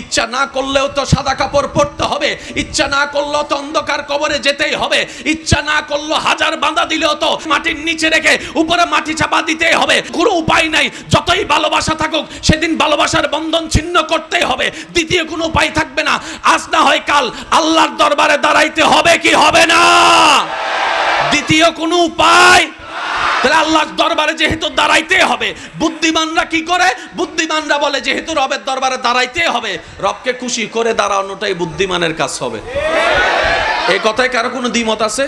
ইচ্ছা না করলেও তো সাদা কাপড় পরতে হবে। ইচ্ছা না করলেও তো অন্ধকার কবরে যেতেই হবে। ইচ্ছা না করলেও হাজার বাঁধা দিলেও তো মাটির নিচে রেখে উপরে মাটি চাপা দিতেই হবে। কোনো উপায় নাই। যতই ভালোবাসা থাকুক, সেদিন ভালোবাসার বন্ধন ছিন্ন করতেই হবে। দ্বিতীয় কোনো উপায় থাকবে না। আজ না হয় কাল আল্লাহর দরবারে দাঁড়াইতে হবে কি হবে না? দ্বিতীয় কোনো উপায় তাহলে আল্লাহর দরবারে যেহেতু দাঁড়াইতে হবে, বুদ্ধিমানরা কি করে? বুদ্ধিমানরা বলে যেহেতু রবের দরবারে দাঁড়াইতে হবে, রবকে খুশি করে দাঁড়ানোটাই বুদ্ধিমানের কাজ হবে। এই কথায় কারও কোনো দ্বিমত আছে?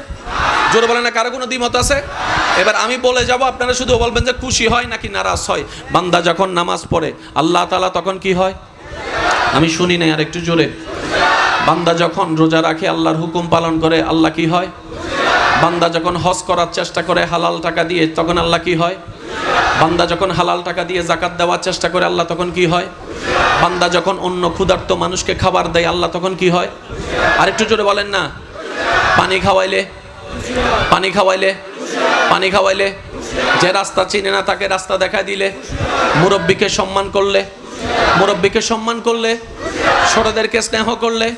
জোরে বলে না, কারও কোনো দ্বিমত আছে? এবার আমি বলে যাব, আপনারা শুধু বলবেন যে খুশি হয় নাকি নারাজ হয়। বান্দা যখন নামাজ পড়ে, আল্লাহ তাআলা তখন কি হয়? আমি শুনি নাই আর একটু জোরে। বান্দা যখন রোজা রাখে, আল্লাহর হুকুম পালন করে, আল্লাহ কি হয়? বান্দা যখন হজ করার চেষ্টা করে হালাল টাকা দিয়ে, তখন আল্লাহ কি হয়? বান্দা যখন হালাল টাকা দিয়ে জাকাত দেওয়ার চেষ্টা করে, আল্লাহ তখন কি হয়? বান্দা যখন অন্য ক্ষুধার্ত মানুষকে খাবার দেয়, আল্লাহ তখন কি হয়? আরেকটু জোরে বলেন না। পানি খাওয়াইলে? পানি খাওয়াইলে? পানি খাওয়াইলে? যে রাস্তা চিনে না তাকে রাস্তা দেখা দিলে? মুরব্বীকে সম্মান করলে? মুরব্বীকে সম্মান করলে? ছোটদেরকে স্নেহ করলে?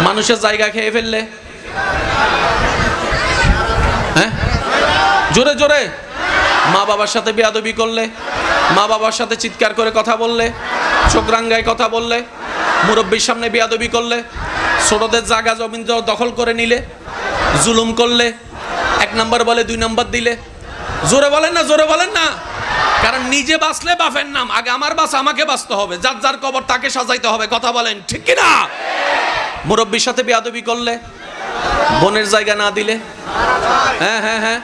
মানুষের জায়গা খেয়ে ফেললে? জোরে জোরে। মা বাবার সাথে বেয়াদবি করলে, মা বাবার সাথে চিৎকার করে কথা বললে, চোখ রাঙ্গায় কথা বললে, মুরব্বীর সামনে বেয়াদবি করলে, ছোটদের জায়গা জমিন দখল করে নিলে, জুলুম করলে, এক নাম্বার বলে, দুই নাম্বার দিলে। জোরে বলেন না, জোরে বলেন না। কারণ নিজে বাঁচলে বাফের নাম, আগে আমার বাস আমাকে বাঁচতে হবে। যার যার কবর তাকে সাজাইতে হবে, কথা বলেন, ঠিক কি না মুরব্বীর সাথে বেয়াদবি করলে, বোনের জায়গা না দিলে হ্যাঁ হ্যাঁ হ্যাঁ।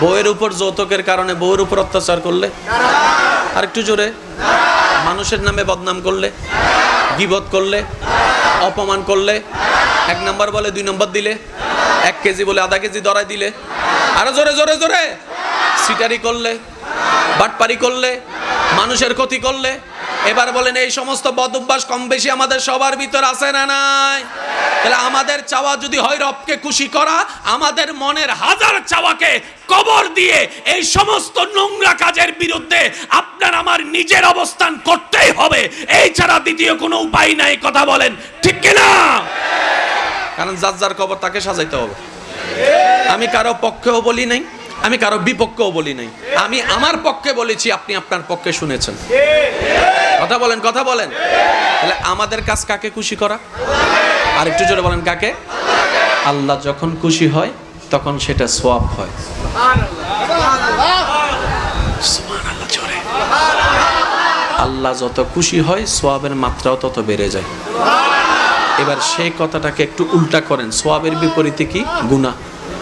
বউয়ের উপর যৌতুকের কারণে বউয়ের উপর অত্যাচার করলে? আর একটু জোরে। মানুষের নামে বদনাম করলে? গিবত করলে? অপমান করলে? এক নাম্বার বলে, দুই নম্বর দিলে? এক কেজি বলে, আধা কেজি দরাই দিলে? আরও জোরে জোরে জোরে। সিটারি করলে? বাটপারি করলে? মানুষের ক্ষতি করলে? এবার বলেন, এই সমস্ত বদ অভ্যাস কম বেশি আমাদের সবার ভিতর আছে না নাই? তাহলে আমাদের চাওয়া যদি হয় রবকে খুশি করা, আমাদের মনের হাজার চাওয়াকে কবর দিয়ে এই সমস্ত নোংরা কাজের বিরুদ্ধে আপনার আমার নিজের অবস্থান করতেই হবে। এই ছাড়া দ্বিতীয় কোনো উপায় নাই, কথা বলেন, ঠিক কিনা? কারণ যার যার কবর তাকে সাজাইতে হবে। আমি কারও পক্ষেও বলি নাই। আমি কারও বিপক্ষেও বলি নাই। আমি আমার পক্ষে বলেছি, আপনি আপনার পক্ষে শুনেছেন। কথা বলেন কথা বলেন। তাহলে আমাদের কাজ কাকে খুশি করা? আর একটু জোরে বলেন, কাকে? আল্লাহ যখন খুশি হয়, তখন সেটা সোয়াব হয়। আল্লাহ যত খুশি হয়, সোয়াবের মাত্রাও তত বেড়ে যায়। এবার সেই কথাটাকে একটু উল্টা করেন। সোয়াবের বিপরীতে কি? গুণা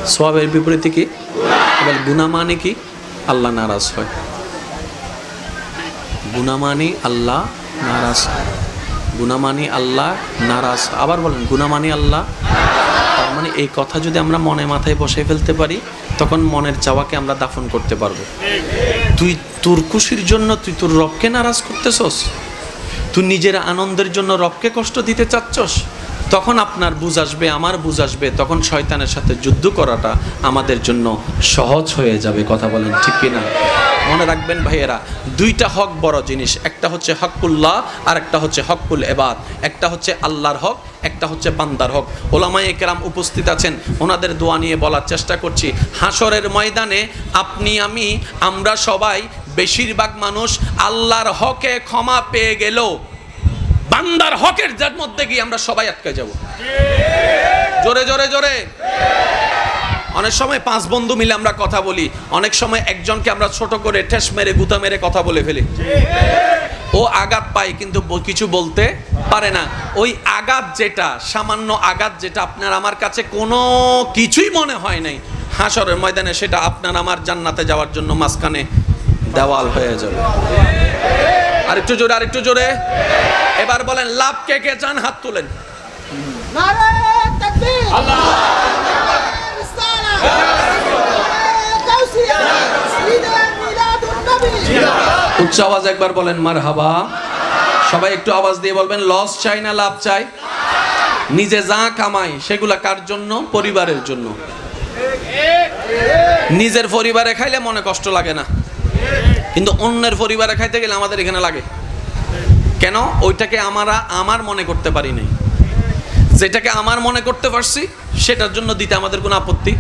সোয়াবের বিপরীতে কি? এবার গুণা মানে কি? আল্লাহ নারাজ হয়। গুণা মানে আল্লাহ নারাজ গুণা মানে আল্লাহ নারাজ আবার বলেন গুণা মানে আল্লাহ তার মানে এই কথা যদি আমরা মনে মাথায় বসে ফেলতে পারি, তখন মনের চাওয়াকে আমরা দাফন করতে পারব। তুই তোর খুশির জন্য তুই তোর রবকে নারাজ করতেছস? তুই নিজের আনন্দের জন্য রবকে কষ্ট দিতে চাচ্ছস? তখন আপনার বুঝ আসবে, আমার বুঝ আসবে, তখন শয়তানের সাথে যুদ্ধ করাটা আমাদের জন্য সহজ হয়ে যাবে, কথা বলেন ঠিক কিনা? মনে রাখবেন ভাইয়েরা, দুইটা হক বড় জিনিস, একটা হচ্ছে হকুল্লাহ আর একটা হচ্ছে হকুল এবাদ। একটা হচ্ছে আল্লাহর হক, একটা হচ্ছে বান্দার হক। ওলামাই একরাম উপস্থিত আছেন, ওনাদের দোয়া নিয়ে বলার চেষ্টা করছি। হাসরের ময়দানে আপনি, আমি, আমরা সবাই বেশিরভাগ মানুষ আল্লাহর হকে ক্ষমা পেয়ে গেলেও বান্দার হকের যার মধ্যে গিয়ে আমরা সবাই আটকে যাব। জোরে জোরে জোরে। অনেক সময় পাঁচ বন্ধু মিলে আমরা কথা বলি। অনেক সময় একজনকে আমরা ছোট করে ঠেস মেরে, গুতা মেরে কথা বলে ফেলি। ও আঘাত পায়, কিন্তু কিছু বলতে পারে না। ওই আঘাত যেটা, সামান্য আঘাত যেটা আপনার আমার কাছে কোনো কিছুই মনে হয় নাই হাসরের ময়দানে সেটা আপনার আমার জান্নাতে যাওয়ার জন্য মাঝখানে দেওয়াল হয়ে যাবে। আরেকটু জোরে আরেকটু জোরে। এবার বলেন লাভ কে কে চান হাত তুলেন? উচ্চ আওয়াজ একবার বলেন মার হাবা সবাই একটু আওয়াজ দিয়ে বলবেন লস চাই না লাভ চাই? নিজে যা কামাই সেগুলা কার জন্য? পরিবারের জন্য। নিজের পরিবারে খাইলে মনে কষ্ট লাগে না। কিন্তু অন্যের পরিবারে খাইতে গেলে আমাদের এখানে লাগে। কেন? ওইটাকে আমরা আমার মনে করতে পারি নাই। যেটাকে আমার মনে করতে পারছি, সেটার জন্য দিতে আমাদের কোনো আপত্তি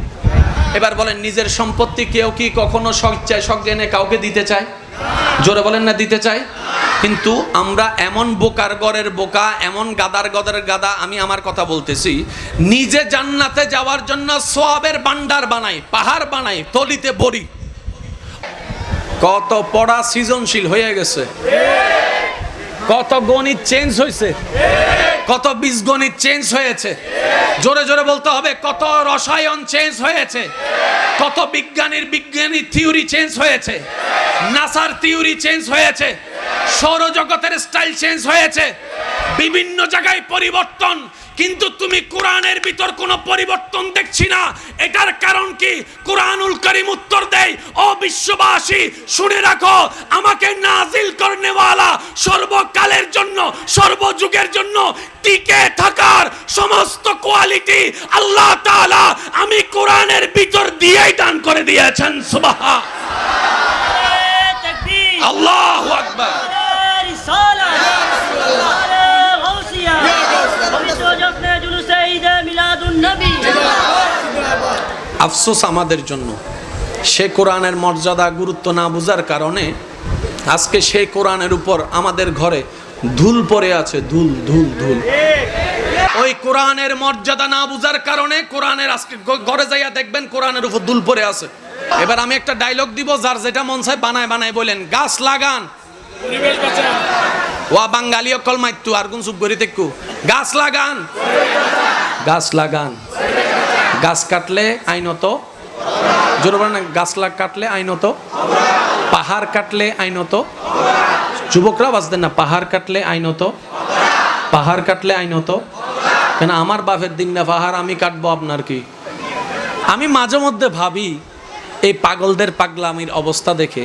এবার বলেন, নিজের সম্পত্তি কেউ কি কখনো শখ জেনে কাউকে দিতে চায়? জোরে বলেন না, দিতে চায়। কিন্তু আমরা এমন বোকার গড়ের বোকা, এমন গাদার গদের গাদা, আমি আমার কথা বলতেছি, নিজে জান্নাতে যাওয়ার জন্য সোয়াবের বান্ডার বানাই, পাহাড় বানাই, তলিতে বড়ি। কত পড়া সৃজনশীল হয়ে গেছে। কত গণিত চেঞ্জ হয়েছে কত বীজগণিত চেঞ্জ হয়েছে? জোরে জোরে বলতে হবে, কত রসায়ন চেঞ্জ হয়েছে? কত বিজ্ঞানীর বিজ্ঞানী থিওরি চেঞ্জ হয়েছে? নাসার থিওরি চেঞ্জ হয়েছে? সৌরজগতের স্টাইল চেঞ্জ হয়েছে? বিভিন্ন জায়গায় পরিবর্তন, কিন্তু তুমি কোরআনের ভিতর কোনো পরিবর্তন দেখছি না। এটার কারণ কি কোরআনুল করিম উত্তর দেয়? ও বিশ্ববাসী শুনে রাখো আমাকে নাজিল করনেওয়ালা সর্বকালের জন্য সর্বযুগের জন্য টিকে থাকার সমস্ত কোয়ালিটি আল্লাহ তাআলা আমি কোরআনের ভিতর দিয়েই দান করে দিয়েছেন। সুবাহ আল্লাহ আফসোস আমাদের জন্য। সে কোরআনের মর্যাদা গুরুত্ব না বোঝার কারণে আজকে সে কোরআনের উপর আমাদের ঘরে ধুল পড়ে আছে ধুল ধুল ধুল। ওই কোরআনের মর্যাদা না বোঝার কারণে কোরআনের আজকে ঘরে যাইয়া দেখবেন কোরআনের উপর দুল পড়ে আছে। এবার আমি একটা ডায়লগ দিব যার যেটা মন চায় বানায় বানায় বলেন গাছ লাগান। ওয়া বাঙালি অকল মাইতু আর কোন চুপ করি দেখু গাছ লাগান। গাছ লাগান। গাছ কাটলে আইনত। গাছ লাগ কাটলে আইনত। পাহাড় কাটলে আইনত। যুবকরা বাঁচতেন না, পাহাড় কাটলে আইনত। পাহাড় কাটলে আইনত। কেন আমার বাপের দিন না পাহাড়, আমি কাটবো আপনার কি? আমি মাঝে মধ্যে ভাবি, এই পাগলদের পাগলামির অবস্থা দেখে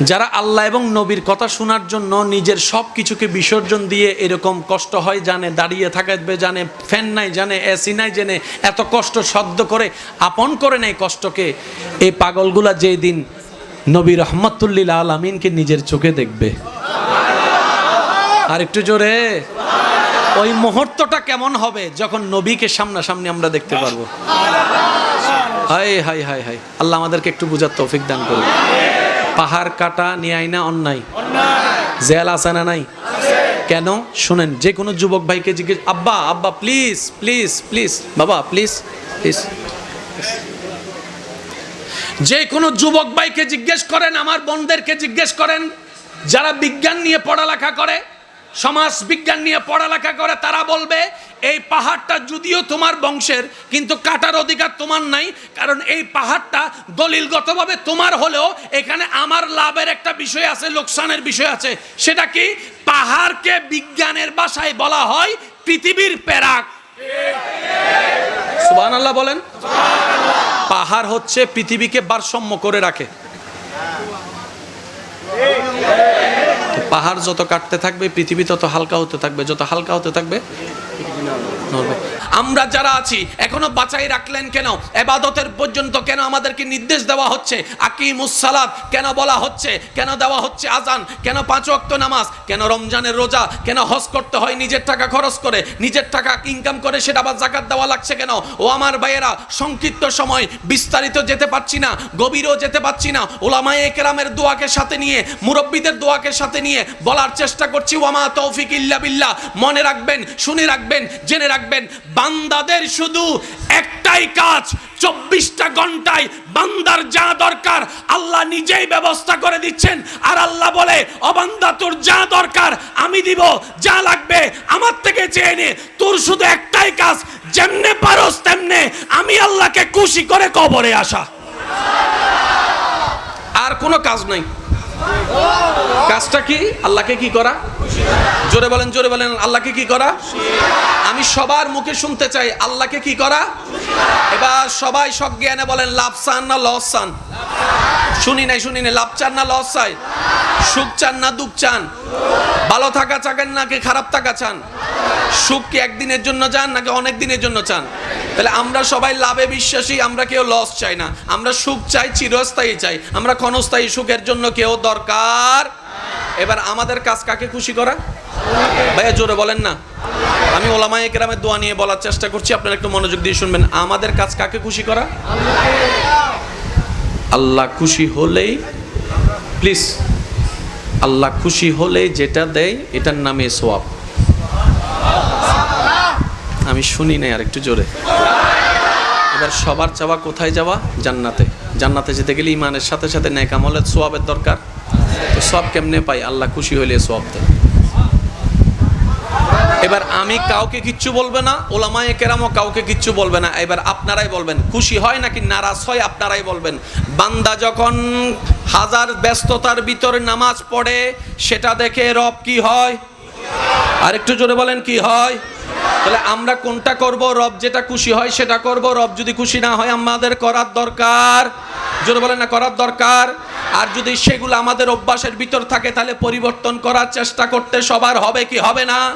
যারা আল্লাহ এবং নবীর কথা শোনার জন্য নিজের সব কিছুকে বিসর্জন দিয়ে এরকম কষ্ট হয়, জানে, দাঁড়িয়ে থাকবে, জানে, ফ্যান নাই, জানে এসি নাই, জেনে এত কষ্ট সদ্য করে, আপন করে নেয় কষ্টকে, এই পাগলগুলা যেই দিন নবী রহমতুল্লিল আলমিনকে নিজের চোখে দেখবে। আর একটু জোরে, ওই মুহূর্তটা কেমন হবে যখন নবীকে সামনাসামনি আমরা দেখতে পারব? হাই হাই হাই হাই আল্লাহ আমাদেরকে একটু বুঝার তৌফিক দান করুন। পাহাড় কাটা নিয়ে না অন্যায়। জেল আছে না নাই? কেন? শুনেন, যে কোনো যুবক ভাইকে জিজ্ঞেস আব্বা আব্বা প্লিজ প্লিজ প্লিজ বাবা প্লিজ প্লিজ যে কোনো যুবক ভাইকে জিজ্ঞেস করেন, আমার বোনদেরকে জিজ্ঞেস করেন, যারা বিজ্ঞান নিয়ে পড়ালেখা করে সমাজ বিজ্ঞান নিয়ে পড়ালেখা করে, তারা বলবে, এই পাহাড়টা যদিও তোমার বংশের, কিন্তু কাটার অধিকার তোমার নাই, কারণ এই পাহাড়টা দলিলগতভাবে তোমার হলেও এখানে আমার লাভের একটা বিষয় আছে, লোকসানের বিষয় আছে। সেটা কি? পাহাড়কে বিজ্ঞানের ভাষায় বলা হয় পৃথিবীর প্যারাক। সুবহান আল্লাহ বলেন। পাহাড় হচ্ছে পৃথিবীকে ভারসাম্য করে রাখে। পাহাড় যত কাটতে থাকবে পৃথিবী তত হালকা হতে থাকবে যত হালকা হতে থাকবে। আমরা যারা আছি, এখনও বাঁচাই রাখলেন কেন? এবাদতের পর্যন্ত কেন আমাদেরকে নির্দেশ দেওয়া হচ্ছে? আকিমুসালাদ কেন বলা হচ্ছে? কেন দেওয়া হচ্ছে আজান? কেন পাঁচ ওয়াক্ত নামাজ? কেন রমজানের রোজা? কেন হজ করতে হয় নিজের টাকা খরচ করে? নিজের টাকা ইনকাম করে সেটা আবার জাকাত দেওয়া লাগছে কেন? ও আমার ভাইয়েরা, সংক্ষিপ্ত সময়, বিস্তারিত যেতে পারছি না, গভীরও যেতে পারছি না। ওলামায়ে কেরামের দোয়াকে সাথে নিয়ে, মুরব্বীদের দোয়াকে সাথে নিয়ে বলার চেষ্টা করছি। ওয়ামা তৌফিক ইল্লা বিল্লাহ। মনে রাখবেন, শুনে রাখবেন, জেনে রাখবেন বান্দাদের শুধু একটাই কাজ, চব্বিশটা ঘন্টায় বান্দার যা দরকার আল্লাহ নিজেই ব্যবস্থা করে দিচ্ছেন। আর আল্লাহ বলে, অবান্দা, তোর যা দরকার আমি দিব, যা লাগবে আমার থেকে চেয়ে নে। তোর শুধু একটাই কাজ, যেমনে পারস তেমনে আমি আল্লাহকে খুশি করে কবরে আসা। আর কোনো কাজ নাই। কাজটা কি? আল্লাহকে কি করা? জোরে বলেন জোরে বলেন, আল্লাহকে কি করা? আমি সবার মুখে শুনতে চাই, আল্লাহকে কি করা? এবার সবাই সজ্ঞানে বলেন, লাভ চান না লস চান? শুনি নাই শুনি নাই, লাভ চান না লস চাই? সুখ চান না দুঃখ চান? ভালো থাকা চাকেন না নাকি খারাপ থাকা চান? সুখ কি একদিনের জন্য চান নাকি অনেক দিনের জন্য চান? তাহলে আমরা সবাই লাভে বিশ্বাসী, আমরা কেউ লস চাই না। আমরা সুখ চাই, চিরস্থায়ী চাই। আমরা ক্ষণস্থায়ী সুখের জন্য কেউ দরকার। এবার আমাদের কাজ কাকে খুশি করা? ভাইয়া, জোরে বলেন না। আমি ওলামায়ে কেরামের দোয়া নিয়ে বলার চেষ্টা করছি, আপনারা একটু মনোযোগ দিয়ে শুনবেন। আমাদের কাজ কাকে খুশি করা? আল্লাহ খুশি হলেই প্লিজ আল্লাহ খুশি হলে যেটা দেয়, এটার নামে সোয়াব আমি শুনি নাই আর একটু জোরে। এবার সবার চাওয়া কোথায় যাওয়া? জান্নাতে। জান্নাতে যেতে গেলে ইমানের সাথে সাথে ন্যাক আমলের সোয়াবের দরকার। তো সব কেমনে পাই? আল্লাহ খুশি হইলে সোয়াব দেয় এবার আমি কাউকে কিচ্ছু বলবে না, ওলামায়ে কেরামও কাউকে কিচ্ছু বলবে না। এবার আপনারাই বলবেন, খুশি হয় নাকি নারাজ হয় আপনারাই বলবেন। বান্দা যখন হাজার ব্যস্ততার ভিতরে নামাজ পড়ে, সেটা দেখে রব কি হয়? আর একটু জোরে বলেন, কি হয়? তাহলে আমরা কোনটা করব? রব যেটা খুশি হয় সেটা করব। রব যদি খুশি না হয় আমাদের করার দরকার। জোরে বলেন না, করার দরকার। আর যদি সেগুলো আমাদের অভ্যাসের ভিতর থাকে, তাহলে পরিবর্তন করার চেষ্টা করতে সবার হবে কি হবে না?